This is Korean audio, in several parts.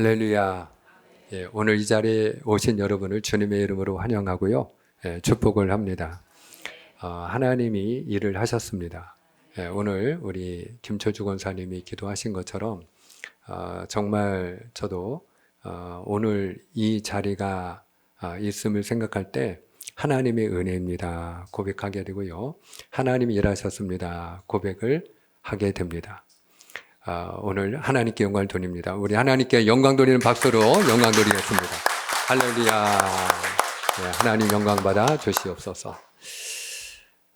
할렐루야. 예, 오늘 이 자리에 오신 여러분을 주님의 이름으로 환영하고요. 예, 축복을 합니다. 어, 하나님이 일을 하셨습니다. 예, 오늘 우리 김초주 권사님이 기도하신 것처럼 어, 정말 저도 어, 오늘 이 자리가 아, 있음을 생각할 때 하나님의 은혜입니다. 고백하게 되고요. 하나님이 일하셨습니다. 고백을 하게 됩니다. 아, 오늘 하나님께 영광을 돌립니다. 우리 하나님께 영광 돌리는 박수로 영광 돌리겠습니다. 할렐루야. 네, 하나님 영광 받아 주시옵소서.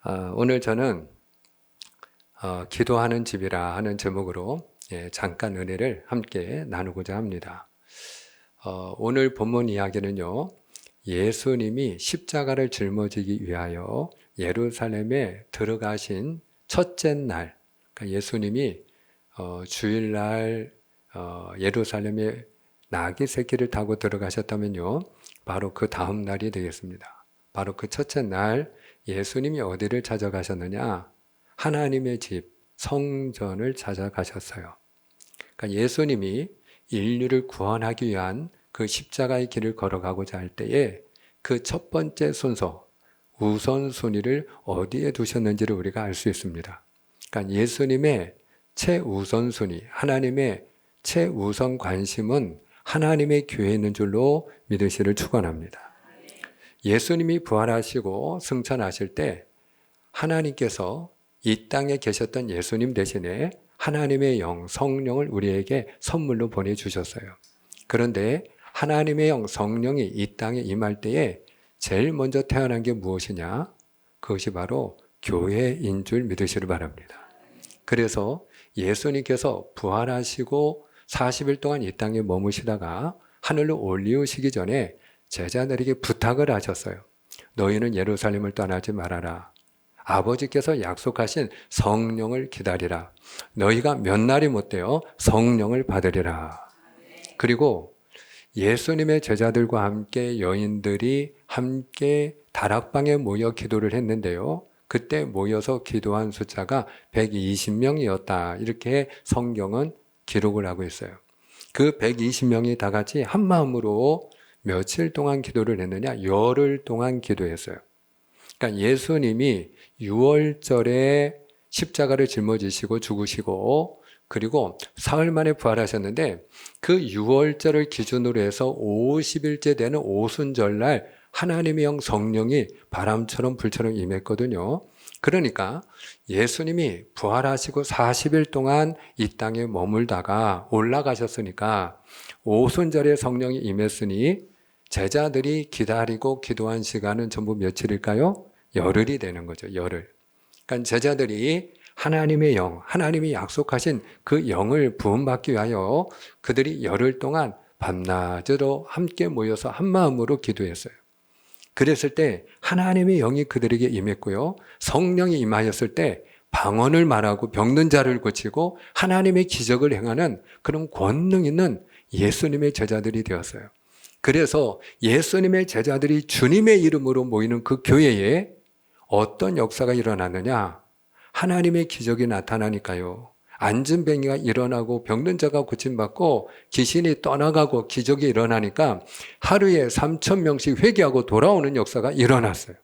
아, 오늘 저는 어, 기도하는 집이라 하는 제목으로 예, 잠깐 은혜를 함께 나누고자 합니다. 어, 오늘 본문 이야기는요, 예수님이 십자가를 짊어지기 위하여 예루살렘에 들어가신 첫째 날, 그러니까 예수님이 어, 주일날 어, 예루살렘에 나귀 새끼를 타고 들어가셨다면요, 바로 그 다음 날이 되겠습니다. 바로 그 첫째 날 예수님이 어디를 찾아가셨느냐? 하나님의 집, 성전을 찾아가셨어요. 그러니까 예수님이 인류를 구원하기 위한 그 십자가의 길을 걸어가고자 할 때에 그 첫 번째 순서, 우선순위를 어디에 두셨는지를 우리가 알 수 있습니다. 그러니까 예수님의 최우선순위, 하나님의 최우선 관심은 하나님의 교회에 있는 줄로 믿으시를 축원합니다. 예수님이 부활하시고 승천하실 때 하나님께서 이 땅에 계셨던 예수님 대신에 하나님의 영, 성령을 우리에게 선물로 보내 주셨어요. 그런데 하나님의 영, 성령이 이 땅에 임할 때에 제일 먼저 태어난 게 무엇이냐? 그것이 바로 교회인 줄 믿으시를 바랍니다. 그래서 예수님께서 부활하시고 40일 동안 이 땅에 머무시다가 하늘로 올리우시기 전에 제자들에게 부탁을 하셨어요. 너희는 예루살렘을 떠나지 말아라. 아버지께서 약속하신 성령을 기다리라. 너희가 몇 날이 못 되어 성령을 받으리라. 그리고 예수님의 제자들과 함께 여인들이 함께 다락방에 모여 기도를 했는데요. 그때 모여서 기도한 숫자가 120명이었다. 이렇게 성경은 기록을 하고 있어요. 그 120명이 다 같이 한 마음으로 며칠 동안 기도를 했느냐? 열흘 동안 기도했어요. 그러니까 예수님이 6월절에 십자가를 짊어지시고 죽으시고 그리고 사흘 만에 부활하셨는데 그 6월절을 기준으로 해서 50일째 되는 오순절날 하나님의 영 성령이 바람처럼 불처럼 임했거든요. 그러니까 예수님이 부활하시고 40일 동안 이 땅에 머물다가 올라가셨으니까 오순절에 성령이 임했으니 제자들이 기다리고 기도한 시간은 전부 며칠일까요? 열흘이 되는 거죠. 열흘. 그러니까 제자들이 하나님의 영, 하나님이 약속하신 그 영을 부음받기 위하여 그들이 열흘 동안 밤낮으로 함께 모여서 한 마음으로 기도했어요. 그랬을 때 하나님의 영이 그들에게 임했고요. 성령이 임하였을 때 방언을 말하고 병든 자를 고치고 하나님의 기적을 행하는 그런 권능 있는 예수님의 제자들이 되었어요. 그래서 예수님의 제자들이 주님의 이름으로 모이는 그 교회에 어떤 역사가 일어났느냐? 하나님의 기적이 나타나니까요. 안전뱅이가 일어나고 병든 자가 고침받고 귀신이 떠나가고 기적이 일어나니까 하루에 3천 명씩 회개하고 돌아오는 역사가 일어났어요.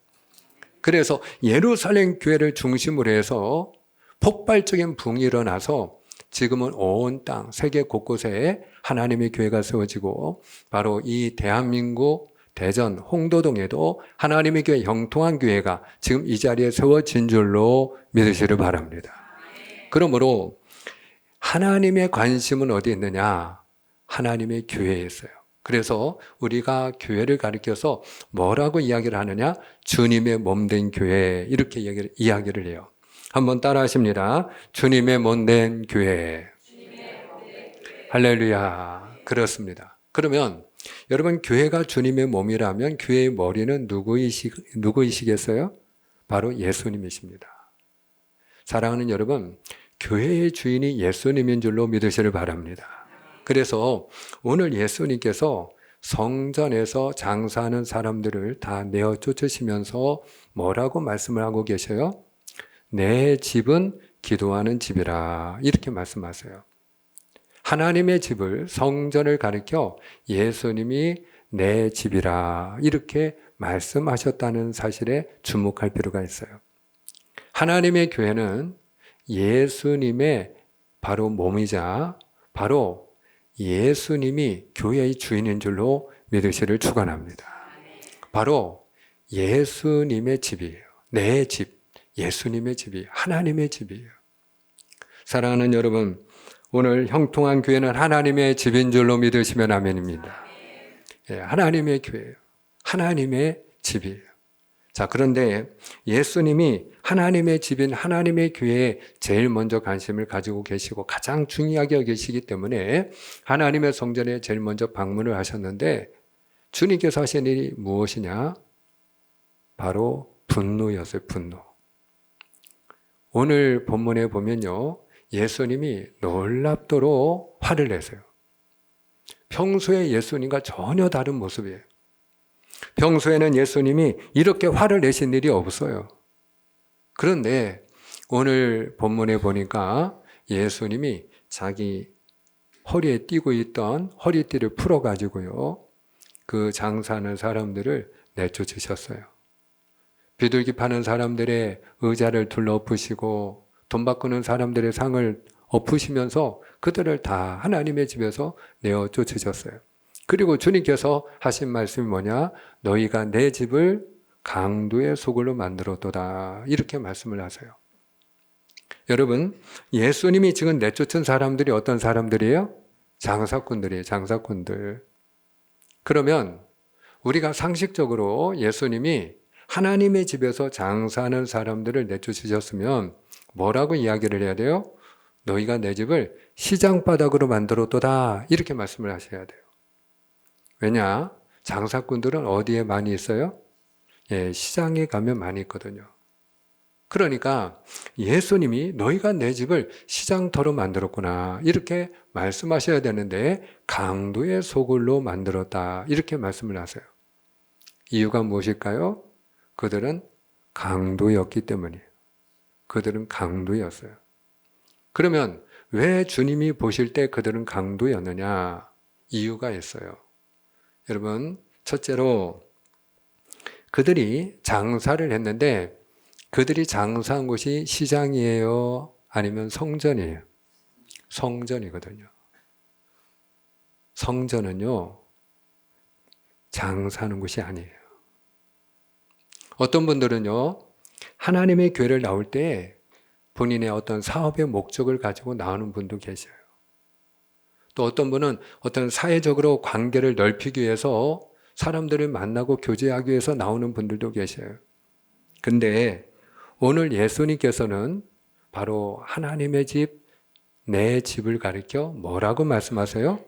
그래서 예루살렘 교회를 중심으로 해서 폭발적인 붕이 일어나서 지금은 온 땅, 세계 곳곳에 하나님의 교회가 세워지고 바로 이 대한민국 대전 홍도동에도 하나님의 교회 형통한 교회가 지금 이 자리에 세워진 줄로 믿으시를 바랍니다. 그러므로 하나님의 관심은 어디 있느냐? 하나님의 교회에 있어요. 그래서 우리가 교회를 가리켜서 뭐라고 이야기를 하느냐? 주님의 몸된 교회 이렇게 이야기를, 이야기를 해요. 한번 따라 하십니다. 주님의 몸된 교회. 할렐루야. 그렇습니다. 그러면 여러분 교회가 주님의 몸이라면 교회의 머리는 누구이시, 누구이시겠어요? 바로 예수님이십니다. 사랑하는 여러분, 교회의 주인이 예수님인 줄로 믿으시를 바랍니다. 그래서 오늘 예수님께서 성전에서 장사하는 사람들을 다 내어 쫓으시면서 뭐라고 말씀을 하고 계셔요? 내 집은 기도하는 집이라. 이렇게 말씀하세요. 하나님의 집을 성전을 가리켜 예수님이 내 집이라 이렇게 말씀하셨다는 사실에 주목할 필요가 있어요. 하나님의 교회는 예수님의 바로 몸이자 바로 예수님이 교회의 주인인 줄로 믿으시를 축원합니다. 바로 예수님의 집이에요. 내 집, 예수님의 집이 하나님의 집이에요. 사랑하는 여러분, 오늘 형통한 교회는 하나님의 집인 줄로 믿으시면 아멘입니다. 예, 하나님의 교회예요. 하나님의 집이에요. 자, 그런데 예수님이 하나님의 집인 하나님의 교회에 제일 먼저 관심을 가지고 계시고 가장 중요하게 여기시기 때문에 하나님의 성전에 제일 먼저 방문을 하셨는데 주님께서 하신 일이 무엇이냐? 바로 분노였어요, 분노. 오늘 본문에 보면요. 예수님이 놀랍도록 화를 내세요. 평소에 예수님과 전혀 다른 모습이에요. 평소에는 예수님이 이렇게 화를 내신 일이 없어요. 그런데 오늘 본문에 보니까 예수님이 자기 허리에 띠고 있던 허리띠를 풀어가지고요. 그 장사하는 사람들을 내쫓으셨어요. 비둘기 파는 사람들의 의자를 둘러 엎으시고 돈 바꾸는 사람들의 상을 엎으시면서 그들을 다 하나님의 집에서 내어 쫓으셨어요. 그리고 주님께서 하신 말씀이 뭐냐? 너희가 내 집을 강도의 소굴로 만들었도다. 이렇게 말씀을 하세요. 여러분, 예수님이 지금 내쫓은 사람들이 어떤 사람들이에요? 장사꾼들이에요, 장사꾼들. 그러면 우리가 상식적으로 예수님이 하나님의 집에서 장사하는 사람들을 내쫓으셨으면 뭐라고 이야기를 해야 돼요? 너희가 내 집을 시장 바닥으로 만들었도다. 이렇게 말씀을 하셔야 돼요. 왜냐? 장사꾼들은 어디에 많이 있어요? 예, 시장에 가면 많이 있거든요. 그러니까 예수님이 너희가 내 집을 시장터로 만들었구나. 이렇게 말씀하셔야 되는데 강도의 소굴로 만들었다. 이렇게 말씀을 하세요. 이유가 무엇일까요? 그들은 강도였기 때문이에요. 그들은 강도였어요. 그러면 왜 주님이 보실 때 그들은 강도였느냐? 이유가 있어요. 여러분, 첫째로 그들이 장사를 했는데 그들이 장사한 곳이 시장이에요? 아니면 성전이에요? 성전이거든요. 성전은요, 장사하는 곳이 아니에요. 어떤 분들은요, 하나님의 교회를 나올 때 본인의 어떤 사업의 목적을 가지고 나오는 분도 계셔요. 또 어떤 분은 어떤 사회적으로 관계를 넓히기 위해서 사람들을 만나고 교제하기 위해서 나오는 분들도 계셔요. 근데 오늘 예수님께서는 바로 하나님의 집, 내 집을 가리켜 뭐라고 말씀하세요?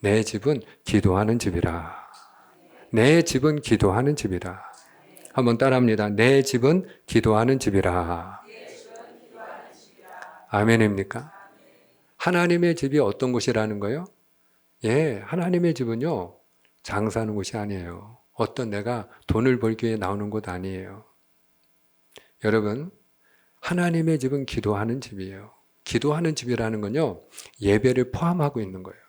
내 집은 기도하는 집이라. 내 집은 기도하는 집이라. 한번 따라합니다. 내 집은 기도하는 집이라. 아멘입니까? 하나님의 집이 어떤 곳이라는 거예요? 예, 하나님의 집은요, 장사하는 곳이 아니에요. 어떤 내가 돈을 벌기 위해 나오는 곳 아니에요. 여러분, 하나님의 집은 기도하는 집이에요. 기도하는 집이라는 건요, 예배를 포함하고 있는 거예요.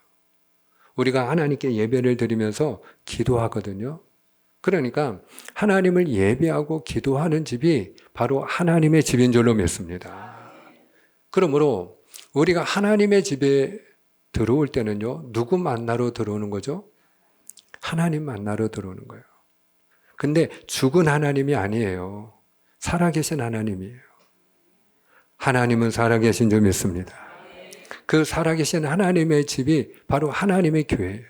우리가 하나님께 예배를 드리면서 기도하거든요. 그러니까 하나님을 예배하고 기도하는 집이 바로 하나님의 집인 줄로 믿습니다. 그러므로 우리가 하나님의 집에 들어올 때는요, 누구 만나러 들어오는 거죠? 하나님 만나러 들어오는 거예요. 근데 죽은 하나님이 아니에요. 살아계신 하나님이에요. 하나님은 살아계신 줄 믿습니다. 그 살아계신 하나님의 집이 바로 하나님의 교회예요.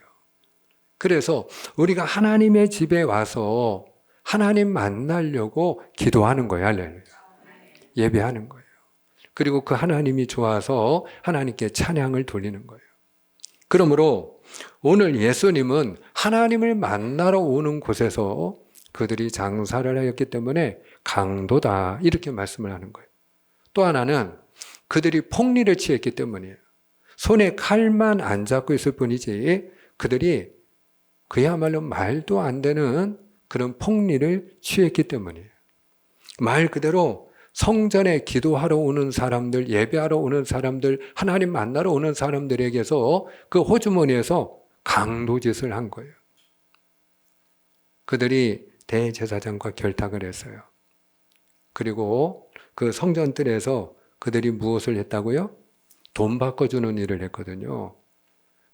그래서 우리가 하나님의 집에 와서 하나님 만나려고 기도하는 거예요. 예배하는 거예요. 그리고 그 하나님이 좋아서 하나님께 찬양을 돌리는 거예요. 그러므로 오늘 예수님은 하나님을 만나러 오는 곳에서 그들이 장사를 하였기 때문에 강도다. 이렇게 말씀을 하는 거예요. 또 하나는 그들이 폭리를 취했기 때문이에요. 손에 칼만 안 잡고 있을 뿐이지 그들이 그야말로 말도 안 되는 그런 폭리를 취했기 때문이에요. 말 그대로 성전에 기도하러 오는 사람들, 예배하러 오는 사람들, 하나님 만나러 오는 사람들에게서 그 호주머니에서 강도짓을 한 거예요. 그들이 대제사장과 결탁을 했어요. 그리고 그 성전들에서 그들이 무엇을 했다고요? 돈 바꿔주는 일을 했거든요.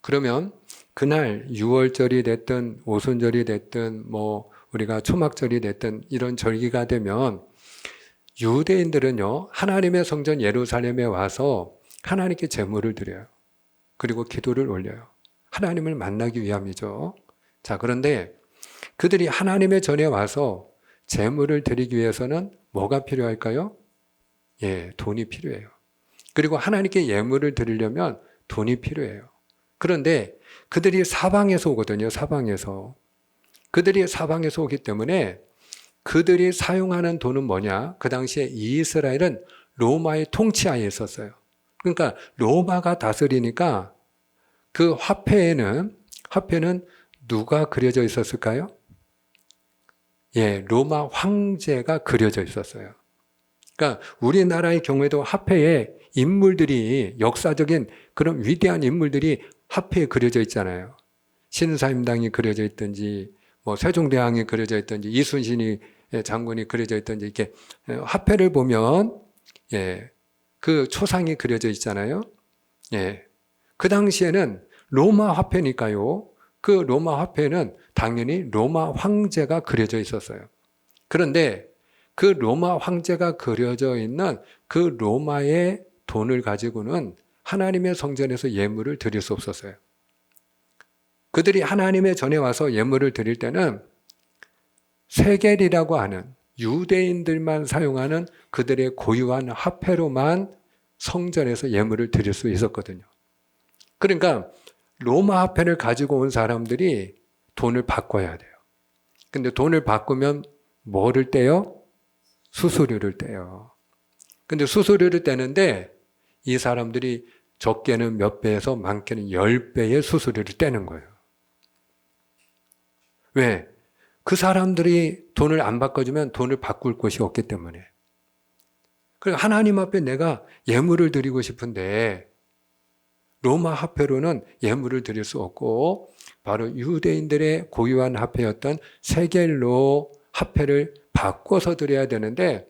그러면 그날 6월절이 됐든 오순절이 됐든 뭐 우리가 초막절이 됐든 이런 절기가 되면 유대인들은요 하나님의 성전 예루살렘에 와서 하나님께 제물을 드려요. 그리고 기도를 올려요. 하나님을 만나기 위함이죠. 자 그런데 그들이 하나님의 전에 와서 제물을 드리기 위해서는 뭐가 필요할까요? 예, 돈이 필요해요. 그리고 하나님께 예물을 드리려면 돈이 필요해요. 그런데 그들이 사방에서 오거든요. 사방에서. 그들이 사방에서 오기 때문에 그들이 사용하는 돈은 뭐냐? 그 당시에 이스라엘은 로마의 통치하에 있었어요. 그러니까 로마가 다스리니까 그 화폐에는 화폐는 누가 그려져 있었을까요? 예, 로마 황제가 그려져 있었어요. 그러니까 우리나라의 경우에도 화폐에 인물들이 역사적인 그런 위대한 인물들이 화폐에 그려져 있잖아요. 신사임당이 그려져 있든지 뭐 세종대왕이 그려져 있든지 이순신이 장군이 그려져 있든지 이렇게 화폐를 보면 예, 그 초상이 그려져 있잖아요. 예. 그 당시에는 로마 화폐니까요. 그 로마 화폐는 당연히 로마 황제가 그려져 있었어요. 그런데 그 로마 황제가 그려져 있는 그 로마의 돈을 가지고는 하나님의 성전에서 예물을 드릴 수 없었어요. 그들이 하나님의 전에 와서 예물을 드릴 때는 세겔이라고 하는 유대인들만 사용하는 그들의 고유한 화폐로만 성전에서 예물을 드릴 수 있었거든요. 그러니까 로마 화폐를 가지고 온 사람들이 돈을 바꿔야 돼요. 근데 돈을 바꾸면 뭐를 떼요? 수수료를 떼요. 근데 수수료를 떼는데 이 사람들이 적게는 몇 배에서 많게는 열 배의 수수료를 떼는 거예요. 왜? 그 사람들이 돈을 안 바꿔주면 돈을 바꿀 곳이 없기 때문에. 그리고 하나님 앞에 내가 예물을 드리고 싶은데 로마 화폐로는 예물을 드릴 수 없고 바로 유대인들의 고유한 화폐였던 세겔로 화폐를 바꿔서 드려야 되는데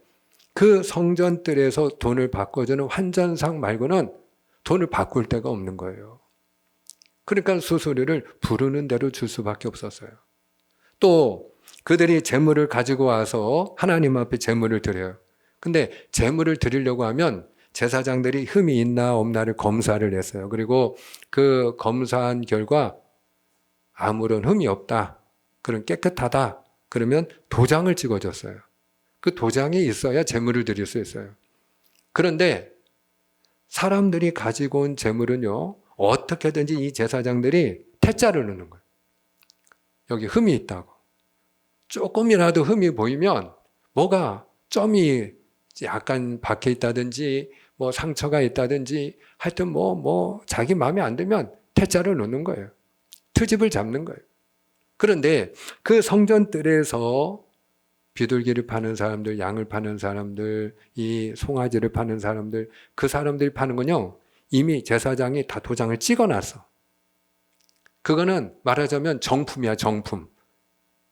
그 성전들에서 돈을 바꿔주는 환전상 말고는 돈을 바꿀 데가 없는 거예요. 그러니까 수수료를 부르는 대로 줄 수밖에 없었어요. 또 그들이 재물을 가지고 와서 하나님 앞에 재물을 드려요. 근데 재물을 드리려고 하면 제사장들이 흠이 있나 없나를 검사를 했어요. 그리고 그 검사한 결과 아무런 흠이 없다. 그런 깨끗하다. 그러면 도장을 찍어줬어요. 그 도장이 있어야 재물을 드릴 수 있어요. 그런데 사람들이 가지고 온 재물은요, 어떻게든지 이 제사장들이 태자를 넣는 거예요. 여기 흠이 있다고. 조금이라도 흠이 보이면 뭐가 점이 약간 박혀 있다든지 뭐 상처가 있다든지 하여튼 뭐, 뭐 자기 마음에 안 들면 태자를 넣는 거예요. 트집을 잡는 거예요. 그런데 그 성전들에서 비둘기를 파는 사람들, 양을 파는 사람들, 이 송아지를 파는 사람들, 그 사람들이 파는 건요, 이미 제사장이 다 도장을 찍어 놨어. 그거는 말하자면 정품이야, 정품.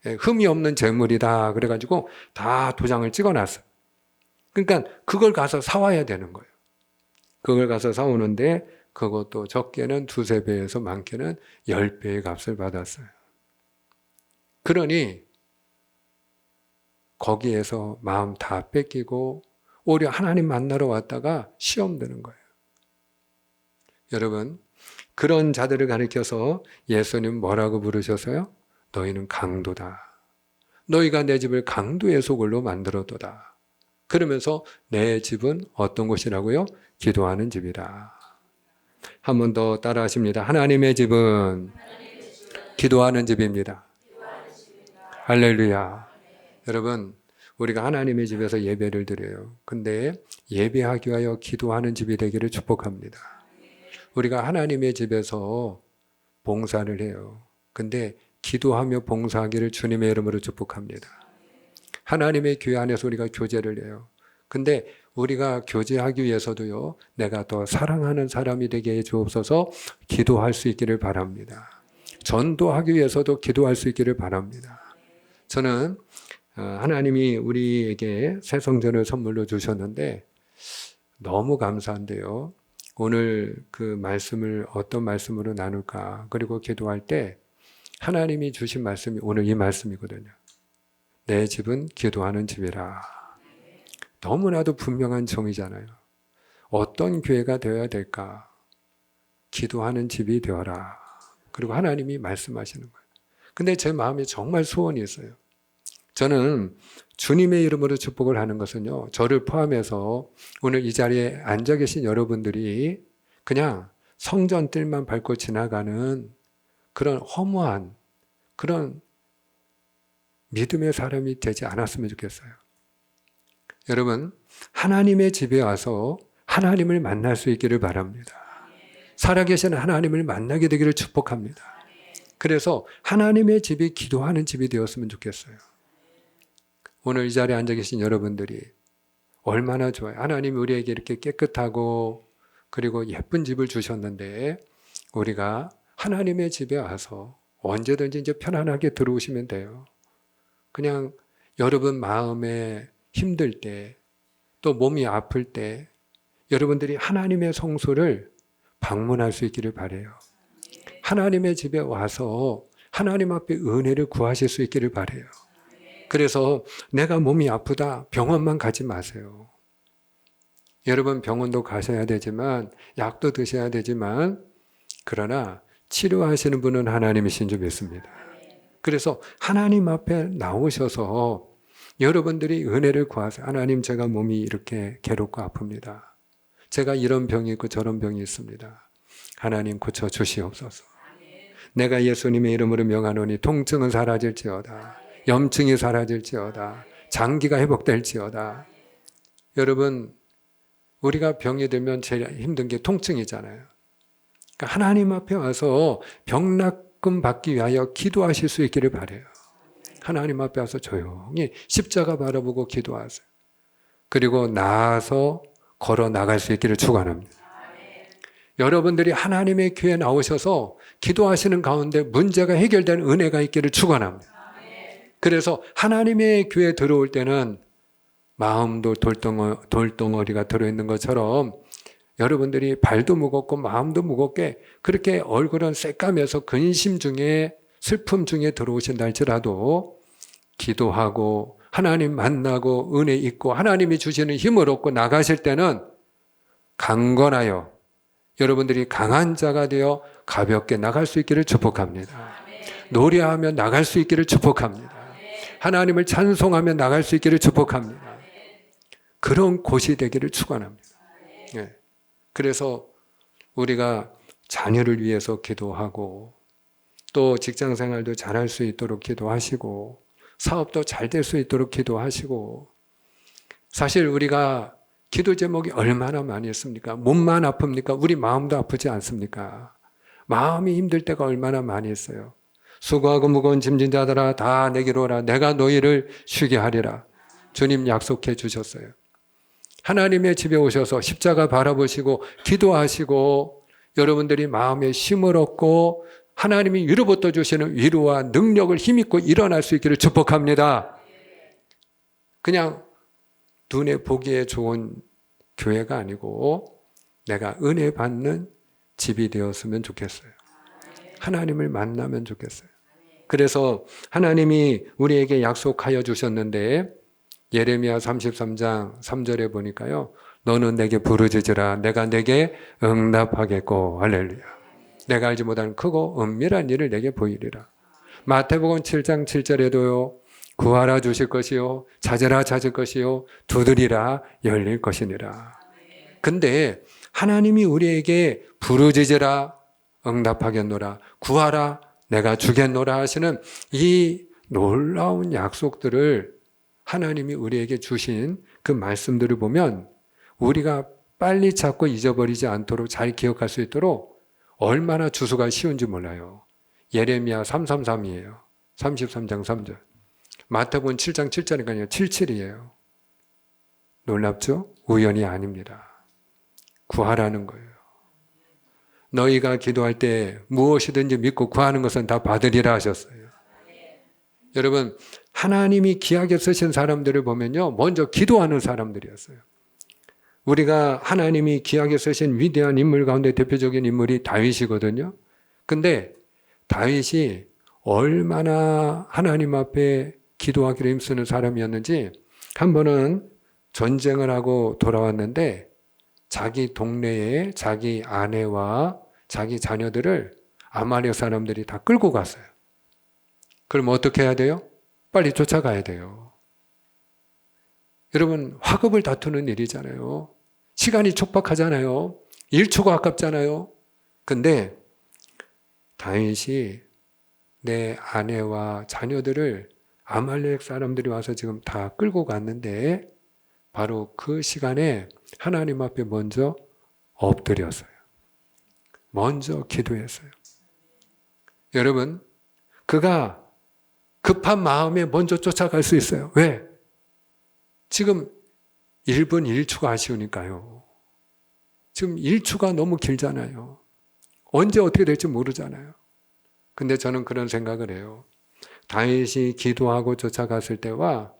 예, 흠이 없는 재물이다. 그래가지고 다 도장을 찍어 놨어. 그러니까 그걸 가서 사와야 되는 거예요. 그걸 가서 사오는데 그것도 적게는 두세 배에서 많게는 열 배의 값을 받았어요. 그러니 거기에서 마음 다 뺏기고 오히려 하나님 만나러 왔다가 시험 드는 거예요. 여러분, 그런 자들을 가리켜서 예수님 뭐라고 부르셔서요? 너희는 강도다. 너희가 내 집을 강도의 소굴로 만들어도다. 그러면서 내 집은 어떤 곳이라고요? 기도하는 집이다. 한 번 더 따라 하십니다. 하나님의 집은 기도하는 집입니다. 할렐루야. 여러분, 우리가 하나님의 집에서 예배를 드려요. 근데 예배하기 위하여 기도하는 집이 되기를 축복합니다. 우리가 하나님의 집에서 봉사를 해요. 근데 기도하며 봉사하기를 주님의 이름으로 축복합니다. 하나님의 교회 안에서 우리가 교제를 해요. 근데 우리가 교제하기 위해서도요, 내가 더 사랑하는 사람이 되게 해 주옵소서 기도할 수 있기를 바랍니다. 전도하기 위해서도 기도할 수 있기를 바랍니다. 저는 어, 하나님이 우리에게 새 성전을 선물로 주셨는데 너무 감사한데요. 오늘 그 말씀을 어떤 말씀으로 나눌까? 그리고 기도할 때 하나님이 주신 말씀이 오늘 이 말씀이거든요. 내 집은 기도하는 집이라. 너무나도 분명한 정의잖아요. 어떤 교회가 되어야 될까? 기도하는 집이 되어라. 그리고 하나님이 말씀하시는 거예요. 근데 제 마음에 정말 소원이 있어요. 저는 주님의 이름으로 축복을 하는 것은요, 저를 포함해서 오늘 이 자리에 앉아 계신 여러분들이 그냥 성전 뜰만 밟고 지나가는 그런 허무한 그런 믿음의 사람이 되지 않았으면 좋겠어요. 여러분, 하나님의 집에 와서 하나님을 만날 수 있기를 바랍니다. 살아계신 하나님을 만나게 되기를 축복합니다. 그래서 하나님의 집이 기도하는 집이 되었으면 좋겠어요. 오늘 이 자리에 앉아 계신 여러분들이 얼마나 좋아요. 하나님이 우리에게 이렇게 깨끗하고 그리고 예쁜 집을 주셨는데 우리가 하나님의 집에 와서 언제든지 이제 편안하게 들어오시면 돼요. 그냥 여러분 마음에 힘들 때, 또 몸이 아플 때, 여러분들이 하나님의 성소를 방문할 수 있기를 바래요. 하나님의 집에 와서 하나님 앞에 은혜를 구하실 수 있기를 바래요. 그래서 내가 몸이 아프다 병원만 가지 마세요. 여러분 병원도 가셔야 되지만 약도 드셔야 되지만 그러나 치료하시는 분은 하나님이신 줄 믿습니다. 그래서 하나님 앞에 나오셔서 여러분들이 은혜를 구하세요. 하나님 제가 몸이 이렇게 괴롭고 아픕니다. 제가 이런 병이 있고 저런 병이 있습니다. 하나님 고쳐 주시옵소서. 내가 예수님의 이름으로 명하노니 통증은 사라질지어다. 염증이 사라질지어다. 장기가 회복될지어다. 여러분, 우리가 병이 들면 제일 힘든 게 통증이잖아요. 그러니까 하나님 앞에 와서 병낫금 받기 위하여 기도하실 수 있기를 바래요. 하나님 앞에 와서 조용히 십자가 바라보고 기도하세요. 그리고 나아서 걸어 나갈 수 있기를 축원합니다. 여러분들이 하나님의 교회에 나오셔서 기도하시는 가운데 문제가 해결된 은혜가 있기를 축원합니다. 그래서 하나님의 교회에 들어올 때는 마음도 돌덩어, 돌덩어리가 들어있는 것처럼 여러분들이 발도 무겁고 마음도 무겁게 그렇게 얼굴은 새까매서 근심 중에 슬픔 중에 들어오신다 할지라도 기도하고 하나님 만나고 은혜 있고 하나님이 주시는 힘을 얻고 나가실 때는 강건하여 여러분들이 강한 자가 되어 가볍게 나갈 수 있기를 축복합니다. 노래하며 나갈 수 있기를 축복합니다. 하나님을 찬송하며 나갈 수 있기를 축복합니다. 그런 곳이 되기를 축원합니다. 예. 그래서 우리가 자녀를 위해서 기도하고 또 직장 생활도 잘할 수 있도록 기도하시고 사업도 잘 될 수 있도록 기도하시고 사실 우리가 기도 제목이 얼마나 많이 있습니까? 몸만 아픕니까? 우리 마음도 아프지 않습니까? 마음이 힘들 때가 얼마나 많이 있어요. 수고하고 무거운 짐진 자들아 다 내게로 오라 내가 너희를 쉬게 하리라. 주님 약속해 주셨어요. 하나님의 집에 오셔서 십자가 바라보시고 기도하시고 여러분들이 마음에 힘을 얻고 하나님이 위로부터 주시는 위로와 능력을 힘입고 일어날 수 있기를 축복합니다. 그냥 눈에 보기에 좋은 교회가 아니고 내가 은혜 받는 집이 되었으면 좋겠어요. 하나님을 만나면 좋겠어요. 그래서 하나님이 우리에게 약속하여 주셨는데 예레미야 33장 3절에 보니까요. 너는 내게 부르짖으라 내가 내게 응답하겠고 할렐루야. 내가 알지 못하는 크고 은밀한 일을 내게 보이리라. 마태복음 7장 7절에도요. 구하라 주실 것이요 찾으라 찾을 것이요 두드리라 열릴 것이니라. 근데 하나님이 우리에게 부르짖으라 응답하겠노라 구하라 내가 주겠노라 하시는 이 놀라운 약속들을 하나님이 우리에게 주신 그 말씀들을 보면 우리가 빨리 찾고 잊어버리지 않도록 잘 기억할 수 있도록 얼마나 주소가 쉬운지 몰라요. 예레미야 333이에요. 33장 3절. 마태복음 7장 7절이니까 77이에요. 놀랍죠? 우연이 아닙니다. 구하라는 거예요. 너희가 기도할 때 무엇이든지 믿고 구하는 것은 다 받으리라 하셨어요. 여러분, 하나님이 귀하게 쓰신 사람들을 보면요. 먼저 기도하는 사람들이었어요. 우리가 하나님이 귀하게 쓰신 위대한 인물 가운데 대표적인 인물이 다윗이거든요. 근데 다윗이 얼마나 하나님 앞에 기도하기로 힘쓰는 사람이었는지 한 번은 전쟁을 하고 돌아왔는데 자기 동네에 자기 아내와 자기 자녀들을 아말렉 사람들이 다 끌고 갔어요. 그럼 어떻게 해야 돼요? 빨리 쫓아가야 돼요. 여러분, 화급을 다투는 일이잖아요. 시간이 촉박하잖아요. 1초가 아깝잖아요. 근데 다윗이 내 아내와 자녀들을 아말렉 사람들이 와서 지금 다 끌고 갔는데 바로 그 시간에 하나님 앞에 먼저 엎드렸어요. 먼저 기도했어요. 여러분, 그가 급한 마음에 먼저 쫓아갈 수 있어요. 왜? 지금 1분 1초가 아쉬우니까요. 지금 1초가 너무 길잖아요. 언제 어떻게 될지 모르잖아요. 근데 저는 그런 생각을 해요. 다윗이 기도하고 쫓아갔을 때와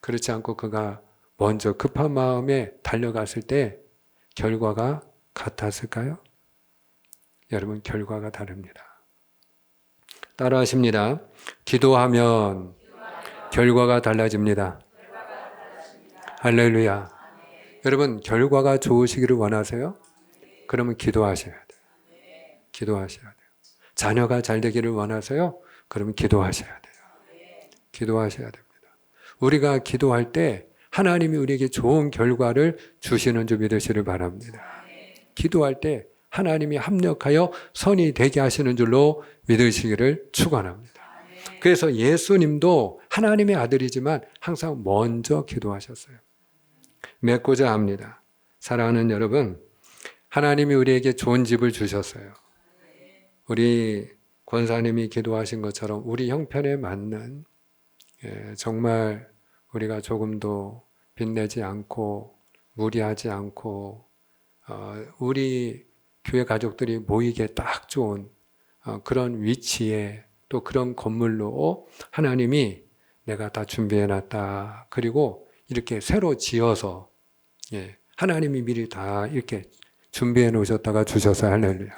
그렇지 않고 그가 먼저 급한 마음에 달려갔을 때 결과가 같았을까요? 여러분 결과가 다릅니다. 따라 하십니다. 기도하면 결과가 달라집니다. 할렐루야. 여러분 결과가 좋으시기를 원하세요? 그러면 기도하셔야 돼요. 기도하셔야 돼요. 자녀가 잘 되기를 원하세요? 그러면 기도하셔야 돼요. 기도하셔야 됩니다. 우리가 기도할 때 하나님이 우리에게 좋은 결과를 주시는 줄 믿으시를 바랍니다. 기도할 때 하나님이 합력하여 선이 되게 하시는 줄로 믿으시기를 축원합니다. 그래서 예수님도 하나님의 아들이지만 항상 먼저 기도하셨어요. 맺고자 합니다. 사랑하는 여러분, 하나님이 우리에게 좋은 집을 주셨어요. 우리 권사님이 기도하신 것처럼 우리 형편에 맞는 예, 정말 우리가 조금도 빚내지 않고 무리하지 않고 어, 우리 교회 가족들이 모이기에 딱 좋은 어, 그런 위치에 또 그런 건물로 하나님이 내가 다 준비해 놨다. 그리고 이렇게 새로 지어서 예, 하나님이 미리 다 이렇게 준비해 놓으셨다가 주셔서 할렐루야.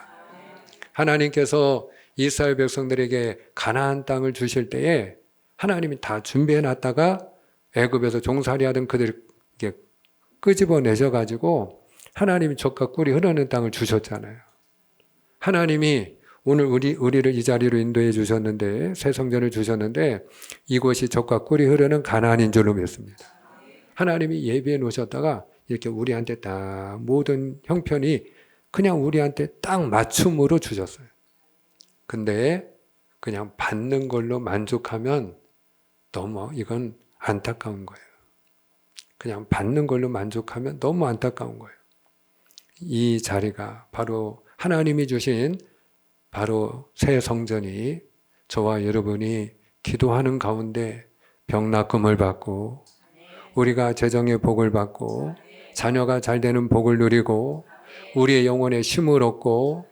하나님께서 이스라엘 백성들에게 가나안 땅을 주실 때에 하나님이 다 준비해 놨다가 애굽에서 종살이하던 그들에게 끄집어 내셔 가지고 하나님이 젖과 꿀이 흐르는 땅을 주셨잖아요. 하나님이 오늘 우리 우리를 이 자리로 인도해 주셨는데 새 성전을 주셨는데 이곳이 젖과 꿀이 흐르는 가나안인 줄로 믿습니다. 하나님이 예비해 놓으셨다가 이렇게 우리한테 딱 모든 형편이 그냥 우리한테 딱 맞춤으로 주셨어요. 근데 그냥 받는 걸로 만족하면 너무 이건 안타까운 거예요. 그냥 받는 걸로 만족하면 너무 안타까운 거예요. 이 자리가 바로 하나님이 주신 바로 새 성전이 저와 여러분이 기도하는 가운데 병나금을 받고 우리가 재정의 복을 받고 자녀가 잘 되는 복을 누리고 우리의 영혼에 쉼을 얻고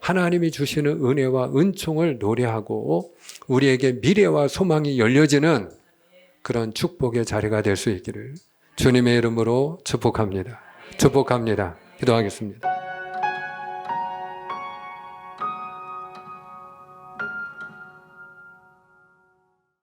하나님이 주시는 은혜와 은총을 노래하고 우리에게 미래와 소망이 열려지는 그런 축복의 자리가 될 수 있기를 주님의 이름으로 축복합니다. 축복합니다. 기도하겠습니다.